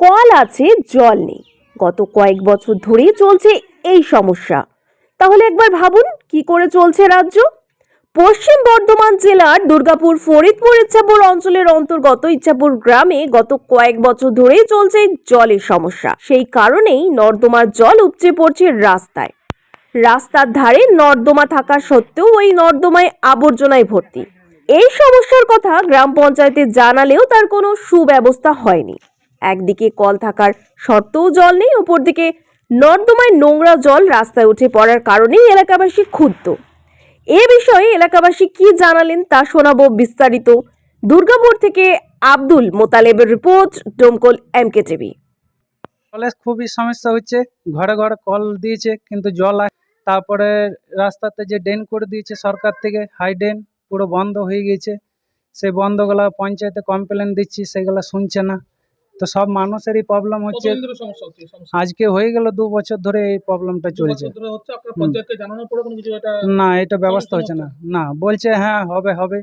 Call আছে, জল নেই। গত কয়েক বছর ধরেই চলছে এই সমস্যা। তাহলে একবার ভাবুন, কি করে চলছে রাজ্য? পশ্চিম বর্ধমান জেলার দুর্গাপুর, ফরিদপুর, ইচ্ছাপুর অঞ্চলের অন্তর্গত ইচ্ছাপুর গ্রামে গত কয়েক বছর ধরেই চলছে জলের সমস্যা। সেই কারণেই নর্দমার জল উপচে পড়ছে রাস্তায়। রাস্তার ধারে নর্দমা থাকা সত্ত্বেও ওই নর্দমায় আবর্জনায় ভর্তি। এই সমস্যার কথা গ্রাম পঞ্চায়েতে জানালেও তার কোনো সুব্যবস্থা হয়নি। একদিকে কল থাকার সত্ত্বেও জল নেই, অপরদিকে নর্দমায় নোংরা জল রাস্তায় উঠে পড়ার কারণেই এলাকাবাসী ক্ষুব্ধ। এ বিষয়ে এলাকাবাসী কি জানালেন তা শোনাবো বিস্তারিত। দুর্গাপুর থেকে আব্দুল মোতালেবের রিপোর্ট, ডোমকল এমকে টিভি জলের খুবই সমস্যা হচ্ছে, ঘরে ঘরে কল দিয়েছে, কিন্তু জল তারপরে রাস্তাতে যে ড্রেন করে দিয়েছে সরকার থেকে, হাই ড্রেন পুরো বন্ধ হয়ে গিয়েছে। সেই বন্ধগুলা পঞ্চায়েতে কমপ্লেন দিচ্ছি, সেগুলো শুনছে না। তো সব মানুষেরই প্রবলেম হচ্ছে। আজকে হয়ে গেল দু বছর ধরে এই প্রবলেমটা চলছে। না এটা ব্যবস্থা হচ্ছে না। না বলছে হ্যাঁ হবে হবে।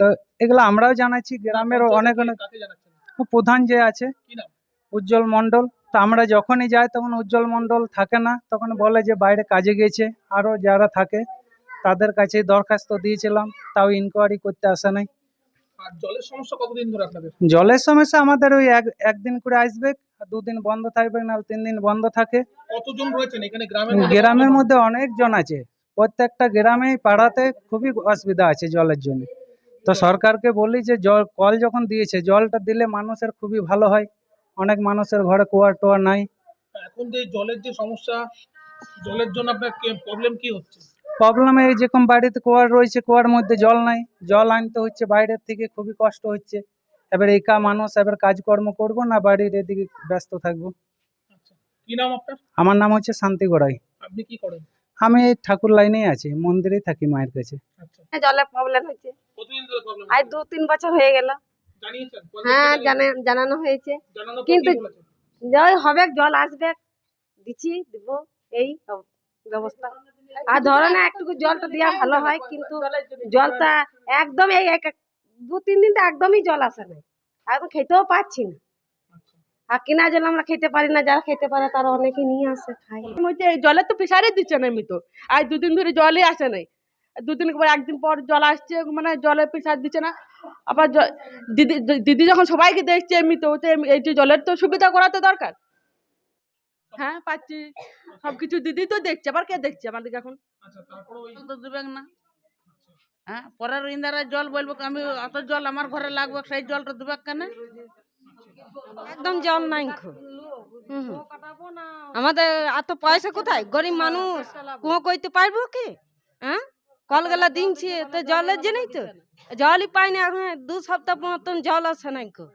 তো এগুলো আমরাও জানাচ্ছি গ্রামের অনেক অনেক প্রধান যে আছে উজ্জ্বল মণ্ডল। তো আমরা যখনই যাই তখন উজ্জ্বল মণ্ডল থাকে না তখন বলে যে বাইরে কাজে গেছে আরও যারা থাকে তাদের কাছে দরখাস্ত দিয়েছিলাম তাও ইনকোয়ারি করতে আসে নাই। আর জলের সমস্যা কতদিন ধরে আপনাদের? জলের সমস্যা আমাদের ওই এক একদিন করে আসবে দুদিন বন্ধ থাকবে না তিন দিন বন্ধ থাকে। কতজন রয়েছেন? এখানে গ্রামের মধ্যে গ্রামের মধ্যে অনেকজন আছে। প্রত্যেকটা গ্রামে পাড়াতে খুবই অসুবিধা আছে জলের জন্য। তো সরকারকে বলি যে জল কল যখন দিয়েছে জলটা দিলে মানুষের খুবই ভালো হয়। অনেক মানুষের ঘরে কুয়ার টোয়ার নাই। এখন যে জলের যে সমস্যা জলের জন্য আপনার প্রবলেম কি হচ্ছে? প্রবলেম এই যেরকম বাড়িতে কুয়ার রয়েছে কুয়ার মধ্যে জল নাই। জল আনতে হচ্ছে বাইরের থেকে খুবই কষ্ট হচ্ছে। এবার একা মানুষ এবার কাজকর্ম করব না বাড়ির এদিকে ব্যস্ত থাকব। আচ্ছা কি নাম আপনার? আমার নাম হচ্ছে শান্তি গড়াই। আপনি কি করেন? আমি ঠাকুর লাইনেই আছি মন্দিরেই থাকি মায়ের কাছে। আচ্ছা। হ্যাঁ, জলের প্রবলেম হচ্ছে? আজ দু তিন বছর হয়ে গেল। হ্যাঁ জানানো হয়েছে। কিন্তু- জল হবে জল আসবে। দিচ্ছি দিব এই ব্যবস্থা। আর ধরো না একটু জলটা দেওয়া ভালো হয় কিন্তু জলটা একদম এই এক এক- দু তিন দিন তো একদমই জল আসে না এখন খেতেও পাচ্ছি না। আচ্ছা। আর কেনা জল আমরা খেতে পারি না যারা খেতে পারে তারা অনেকে নিয়ে আসে এই জলের তো প্রেশারই দিচ্ছে না এমনি তো। আর দুদিন ধরে জলই আসে নাই। দুদিন পর একদিন পর জল আসছে মানে জলের প্রেশার দিচ্ছে না। আবার দিদি দিদি যখন সবাইকে দেখছে এমনি তো এই যে জলের তো সুবিধা করা তো দরকার। হ্যাঁ পাচ্ছি। সব কিছু দিদি তো দেখছে আবার কে দেখছে আমাদেরকে এখন? আচ্ছা তো দিবেন না। হ্যাঁ পরের ইন্দারা জল বলব আমি অত জল আমার ঘরে লাগবে সেই জলটা দিবে কেন? একদম জল নাই হুম হুম। আমাদের এত পয়সা কোথায়? গরিব মানুষ। কুয়ো কইতে পারব কি? হ্যাঁ? কল গেলা দিনছি তো জলের জন্যই তো? জলই পাইনি এখন দু সপ্তাহ মতন জল আসে নাই কো